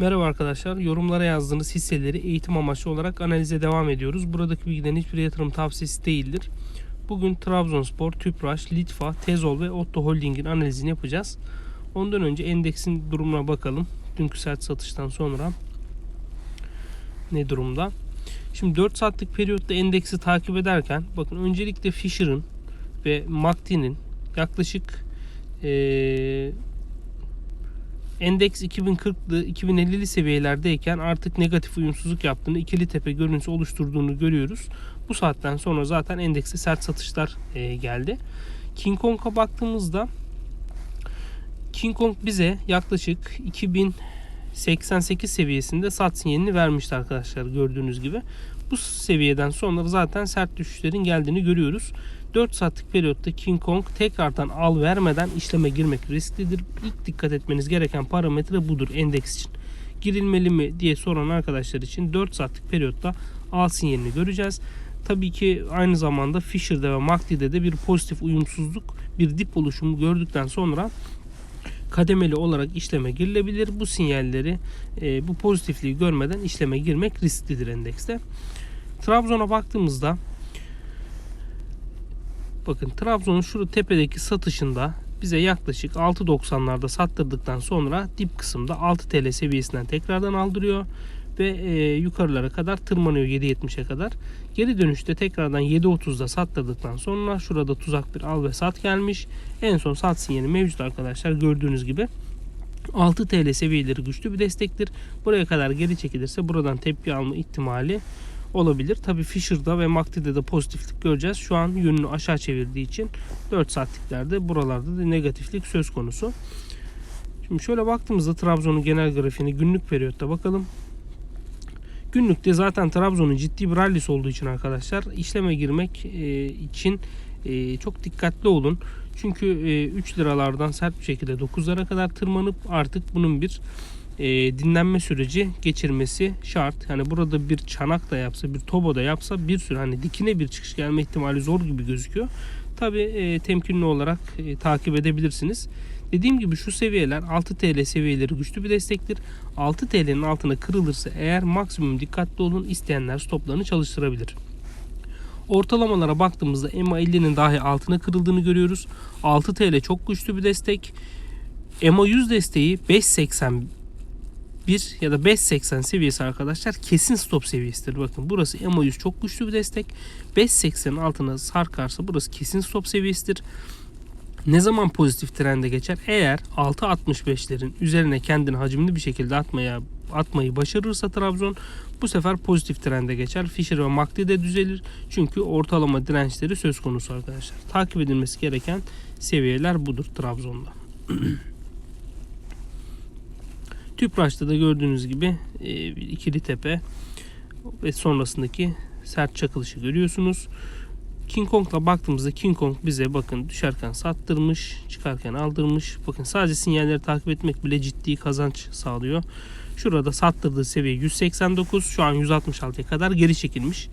Merhaba arkadaşlar. Yorumlara yazdığınız hisseleri eğitim amaçlı olarak analize devam ediyoruz. Buradaki bilgilerin hiçbir yatırım tavsiyesi değildir. Bugün Trabzonspor, Tüpraş, Litfa, Tezol ve Otto Holding'in analizini yapacağız. Ondan önce endeksin durumuna bakalım. Dünkü sert satıştan sonra ne durumda? Şimdi 4 saatlik periyotta endeksi takip ederken bakın öncelikle Fisher'ın ve MACD'nin yaklaşık eee Endeks 2040'lı 2050'li seviyelerdeyken artık negatif uyumsuzluk yaptığını, ikili tepe görüntüsü oluşturduğunu görüyoruz. Bu saatten sonra zaten endekste sert satışlar e, geldi. King Kong'a baktığımızda King Kong bize yaklaşık 2088 seviyesinde sat sinyalini vermişti arkadaşlar gördüğünüz gibi. Bu seviyeden sonra zaten sert düşüşlerin geldiğini görüyoruz. 4 saatlik periyotta King Kong tekrardan al vermeden işleme girmek risklidir. İlk dikkat etmeniz gereken parametre budur endeks için. Girilmeli mi diye soran arkadaşlar için 4 saatlik periyotta al sinyalini göreceğiz. Tabii ki aynı zamanda Fisher'de ve MACD'de de bir pozitif uyumsuzluk, bir dip oluşumu gördükten sonra kademeli olarak işleme girilebilir. Bu sinyalleri, e, bu pozitifliği görmeden işleme girmek risklidir endekste. Trabzon'a baktığımızda Bakın Trabzon'un şu tepedeki satışında bize yaklaşık 6.90'larda sattırdıktan sonra dip kısımda 6 TL seviyesinden tekrardan aldırıyor ve e, yukarılara kadar tırmanıyor 7.70'e kadar. Geri dönüşte tekrardan 7.30'da sattırdıktan sonra şurada tuzak bir al ve sat gelmiş. En son sat sinyali mevcut arkadaşlar gördüğünüz gibi. 6 TL seviyeleri güçlü bir destektir. Buraya kadar geri çekilirse buradan tepki alma ihtimali olabilir. Tabi Fisher'da ve MACD'de de pozitiflik göreceğiz. Şu an yönünü aşağı çevirdiği için 4 saatliklerde buralarda da negatiflik söz konusu. Şimdi şöyle baktığımızda Trabzon'un genel grafiğini günlük periyotta bakalım. Günlükte zaten Trabzon'un ciddi bir rallisi olduğu için arkadaşlar işleme girmek e, için e, çok dikkatli olun. Çünkü 3 liralardan sert bir şekilde 9'lara kadar tırmanıp artık bunun bir e, dinlenme süreci geçirmesi şart. Yani burada bir çanak da yapsa, bir tobo da yapsa bir sürü hani dikine bir çıkış gelme ihtimali zor gibi gözüküyor. Tabi e, temkinli olarak e, takip edebilirsiniz. Dediğim gibi şu seviyeler 6 TL seviyeleri güçlü bir destektir. 6 TL'nin altına kırılırsa eğer maksimum dikkatli olun isteyenler stoplarını çalıştırabilir. Ortalamalara baktığımızda MA50'nin dahi altına kırıldığını görüyoruz. 6 TL çok güçlü bir destek. MA100 desteği 5.80 1 ya da 5.80 seviyesi arkadaşlar kesin stop seviyesidir. Bakın burası MA100 çok güçlü bir destek. 5.80'in altına sarkarsa burası kesin stop seviyesidir. Ne zaman pozitif trende geçer? Eğer 6.65'lerin üzerine kendini hacimli bir şekilde atmaya atmayı başarırsa Trabzon bu sefer pozitif trende geçer. Fisher ve MACD de düzelir. Çünkü ortalama dirençleri söz konusu arkadaşlar. Takip edilmesi gereken seviyeler budur Trabzon'da. Tüpraş'ta da gördüğünüz gibi e, ikili tepe ve sonrasındaki sert çakılışı görüyorsunuz. King Kong'la baktığımızda King Kong bize bakın düşerken sattırmış, çıkarken aldırmış. Bakın sadece sinyalleri takip etmek bile ciddi kazanç sağlıyor. Şurada sattırdığı seviye 189, şu an 166'ya kadar geri çekilmiş.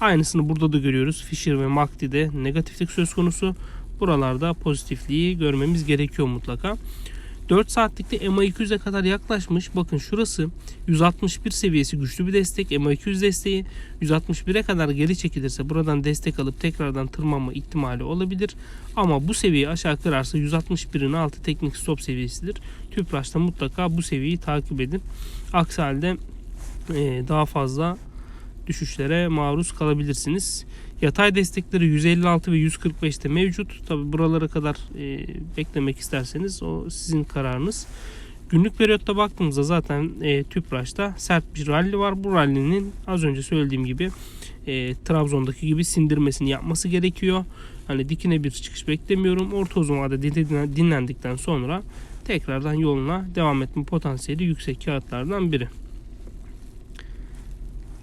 Aynısını burada da görüyoruz. Fisher ve MACD'de negatiflik söz konusu. Buralarda pozitifliği görmemiz gerekiyor mutlaka. 4 saatlikte MA200'e kadar yaklaşmış. Bakın şurası 161 seviyesi güçlü bir destek. MA200 desteği 161'e kadar geri çekilirse buradan destek alıp tekrardan tırmanma ihtimali olabilir. Ama bu seviyeyi aşağı kırarsa 161'in altı teknik stop seviyesidir. Tüpraş'ta mutlaka bu seviyeyi takip edin. Aksi halde daha fazla düşüşlere maruz kalabilirsiniz. Yatay destekleri 156 ve 145'te mevcut. Tabi buralara kadar e, beklemek isterseniz o sizin kararınız. Günlük periyotta baktığımızda zaten e, Tüpraş'ta sert bir rally var. Bu rally'nin az önce söylediğim gibi e, Trabzon'daki gibi sindirmesini yapması gerekiyor. Hani dikine bir çıkış beklemiyorum. Orta uzun vadede dinlendikten sonra tekrardan yoluna devam etme potansiyeli yüksek kağıtlardan biri.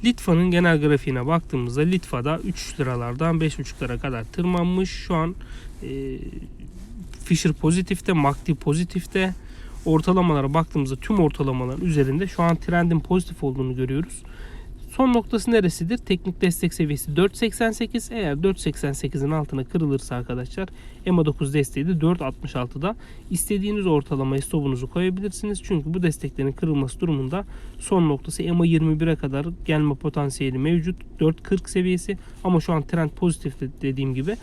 Litva'nın genel grafiğine baktığımızda Litva'da 3 liralardan 5,5'lara kadar tırmanmış. Şu an e, Fisher pozitifte, MACD pozitifte. Ortalamalara baktığımızda tüm ortalamaların üzerinde şu an trendin pozitif olduğunu görüyoruz. Son noktası neresidir? Teknik destek seviyesi 4.88. Eğer 4.88'in altına kırılırsa arkadaşlar EMA 9 desteği de 4.66'da istediğiniz ortalamaya stopunuzu koyabilirsiniz. Çünkü bu desteklerin kırılması durumunda son noktası EMA 21'e kadar gelme potansiyeli mevcut. 4.40 seviyesi ama şu an trend pozitif de- dediğim gibi.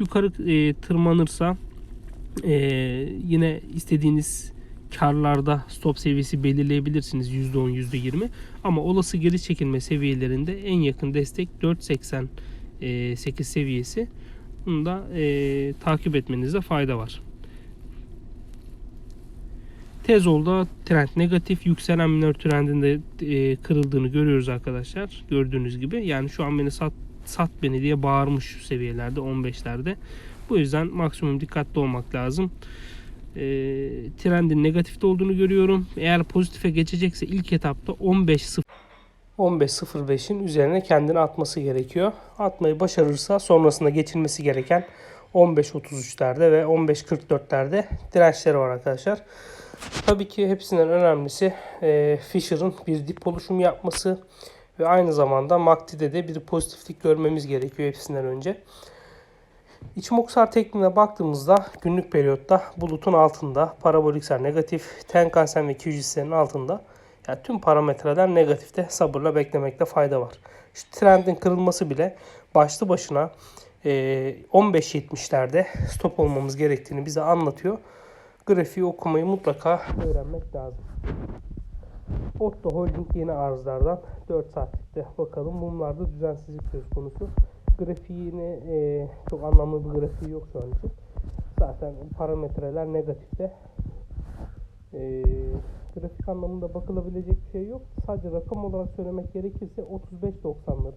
Yukarı e, tırmanırsa e, yine istediğiniz karlarda stop seviyesi belirleyebilirsiniz %10 %20 ama olası geri çekilme seviyelerinde en yakın destek 4.88 seviyesi. Bunu da e, takip etmenizde fayda var. Tezol'da trend negatif yükselen minor trendinde e, kırıldığını görüyoruz arkadaşlar. Gördüğünüz gibi. Yani şu an beni sat sat beni diye bağırmış şu seviyelerde 15'lerde. Bu yüzden maksimum dikkatli olmak lazım. E, trendin negatifte olduğunu görüyorum. Eğer pozitife geçecekse ilk etapta 15 15.05'in üzerine kendini atması gerekiyor. Atmayı başarırsa sonrasında geçilmesi gereken 15.33'lerde ve 15.44'lerde dirençleri var arkadaşlar. Tabii ki hepsinden önemlisi e, Fisher'ın bir dip oluşumu yapması ve aynı zamanda MACD'de de bir pozitiflik görmemiz gerekiyor hepsinden önce. İçimoksar tekniğine baktığımızda günlük periyotta bulutun altında, paraboliksel negatif, Tenkan-Sen ve Kyujis'lerin altında yani tüm parametreler negatifte sabırla beklemekte fayda var. Şu trendin kırılması bile başlı başına e, 15.70'lerde stop olmamız gerektiğini bize anlatıyor. Grafiği okumayı mutlaka öğrenmek lazım. Otto Holding yeni arzlardan 4 saatlikte bakalım. Mumlarda düzensizlik söz konusu. Grafiğini e, çok anlamlı bir grafiği yok şu an için. Zaten parametreler negatifte. E, grafik anlamında bakılabilecek bir şey yok. Sadece rakam olarak söylemek gerekirse 35.90'ların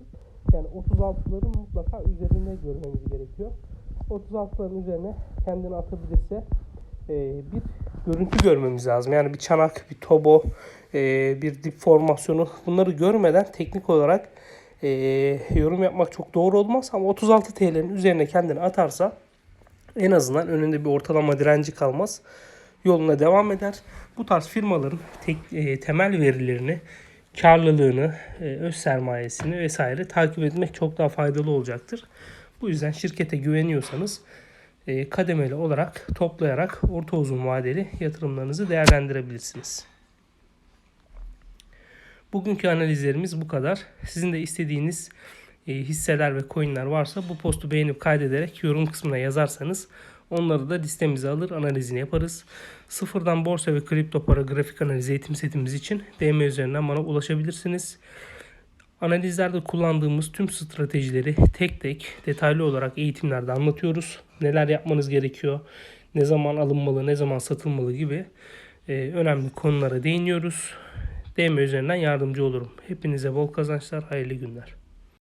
yani 36'ların mutlaka üzerinde görmemiz gerekiyor. 36'ların üzerine kendini atabilirse e, bir görüntü görmemiz lazım. Yani bir çanak, bir tobo, e, bir dip formasyonu bunları görmeden teknik olarak e, yorum yapmak çok doğru olmaz. Ama 36 TL'nin üzerine kendini atarsa en azından önünde bir ortalama direnci kalmaz. Yoluna devam eder. Bu tarz firmaların tek, e, temel verilerini, karlılığını, e, öz sermayesini vesaire takip etmek çok daha faydalı olacaktır. Bu yüzden şirkete güveniyorsanız e, kademeli olarak toplayarak orta uzun vadeli yatırımlarınızı değerlendirebilirsiniz. Bugünkü analizlerimiz bu kadar. Sizin de istediğiniz e, hisseler ve coinler varsa bu postu beğenip kaydederek yorum kısmına yazarsanız onları da listemize alır analizini yaparız. Sıfırdan borsa ve kripto para grafik analiz eğitim setimiz için DM üzerinden bana ulaşabilirsiniz. Analizlerde kullandığımız tüm stratejileri tek tek detaylı olarak eğitimlerde anlatıyoruz. Neler yapmanız gerekiyor, ne zaman alınmalı, ne zaman satılmalı gibi e, önemli konulara değiniyoruz. DM üzerinden yardımcı olurum. Hepinize bol kazançlar, hayırlı günler.